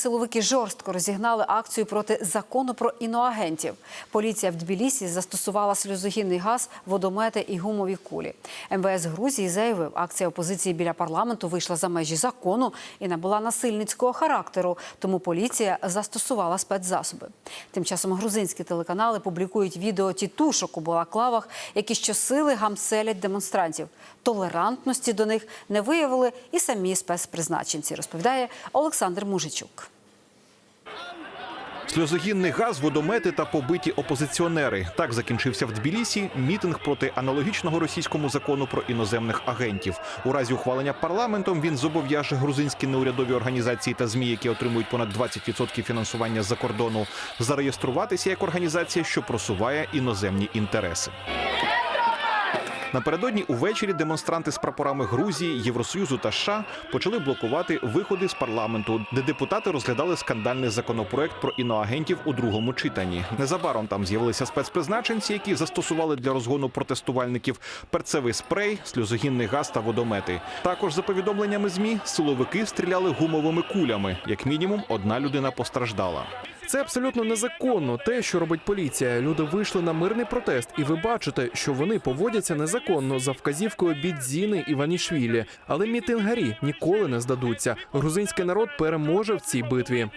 Силовики жорстко розігнали акцію проти закону про іноагентів. Поліція в Тбілісі застосувала сльозогінний газ, водомети і гумові кулі. МВС Грузії заявив, акція опозиції біля парламенту вийшла за межі закону і набула насильницького характеру. Тому поліція застосувала спецзасоби. Тим часом грузинські телеканали публікують відео тітушок у балаклавах, які щосили гамселять демонстрантів. Толерантності до них не виявили і самі спецпризначенці, розповідає Олександр Мужичук. Сльозогінний газ, водомети та побиті опозиціонери. Так закінчився в Тбілісі мітинг проти аналогічного російському закону про іноземних агентів. У разі ухвалення парламентом він зобов'яже грузинські неурядові організації та змі, які отримують понад 20% фінансування з-за кордону, зареєструватися як організація, що просуває іноземні інтереси. Напередодні увечері демонстранти з прапорами Грузії, Євросоюзу та США почали блокувати виходи з парламенту, де депутати розглядали скандальний законопроект про іноагентів у другому читанні. Незабаром там з'явилися спецпризначенці, які застосували для розгону протестувальників перцевий спрей, сльозогінний газ та водомети. Також за повідомленнями змі силовики стріляли гумовими кулями. Як мінімум, одна людина постраждала. Це абсолютно незаконно. Те, що робить поліція. Люди вийшли на мирний протест, і ви бачите, що вони поводяться незаконно за вказівкою Бідзіни Іванішвілі. Але мітингарі ніколи не здадуться. Грузинський народ переможе в цій битві.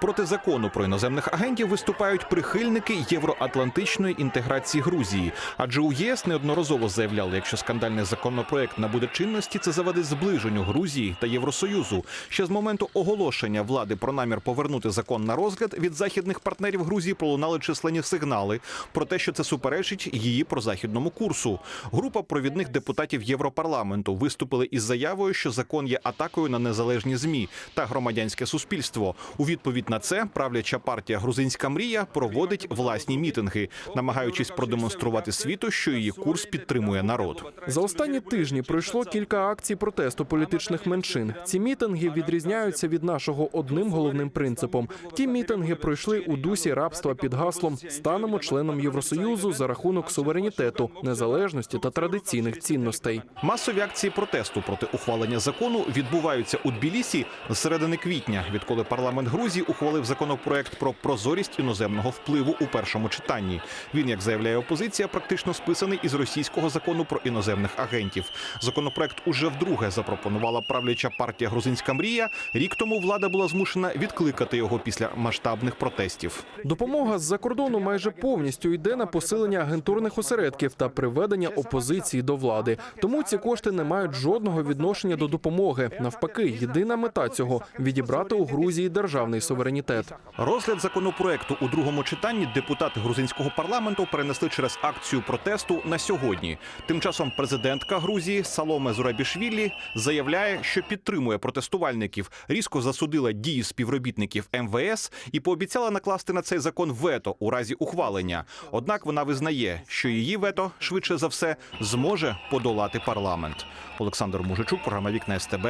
Проти закону про іноземних агентів виступають прихильники євроатлантичної інтеграції Грузії. Адже у ЄС неодноразово заявляли, якщо скандальний законопроект набуде чинності, це завадить зближенню Грузії та Євросоюзу. Ще з моменту оголошення влади про намір повернути закон на розгляд від західних партнерів Грузії пролунали численні сигнали про те, що це суперечить її прозахідному курсу. Група провідних депутатів Європарламенту виступили із заявою, що закон є атакою на незалежні змі та громадянське суспільство. У відповідь на це правляча партія Грузинська мрія проводить власні мітинги, намагаючись продемонструвати світу, що її курс підтримує народ. За останні тижні пройшло кілька акцій протесту політичних меншин. Ці мітинги відрізняються від нашого одним головним принципом. Ті мітинги пройшли у дусі рабства під гаслом станемо членом Євросоюзу за рахунок суверенітету, незалежності та традиційних цінностей. Масові акції протесту проти ухвалення закону відбуваються у Тбілісі з середини квітня, відколи парламент Грузії ухвалив законопроект про прозорість іноземного впливу у першому читанні. Він, як заявляє опозиція, практично списаний із російського закону про іноземних агентів. Законопроект уже вдруге запропонувала правляча партія Грузинська мрія. Рік тому влада була змушена відкликати його після масштабних протестів. Допомога з-за кордону майже повністю йде на посилення агентурних осередків та приведення опозиції до влади. Тому ці кошти не мають жодного відношення до допомоги. Навпаки, єдина мета цього відібрати у Грузії державний суверенітет. Розгляд законопроекту у другому читанні депутати грузинського парламенту перенесли через акцію протесту на сьогодні. Тим часом президентка Грузії Саломе Зурабішвілі заявляє, що підтримує протестувальників, різко засудила дії співробітників МВС і пообіцяла накласти на цей закон вето у разі ухвалення. Однак вона визнає, що її вето швидше за все зможе подолати парламент. Олександр Мужичук, програма Вікна СТБ.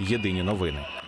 Єдині новини.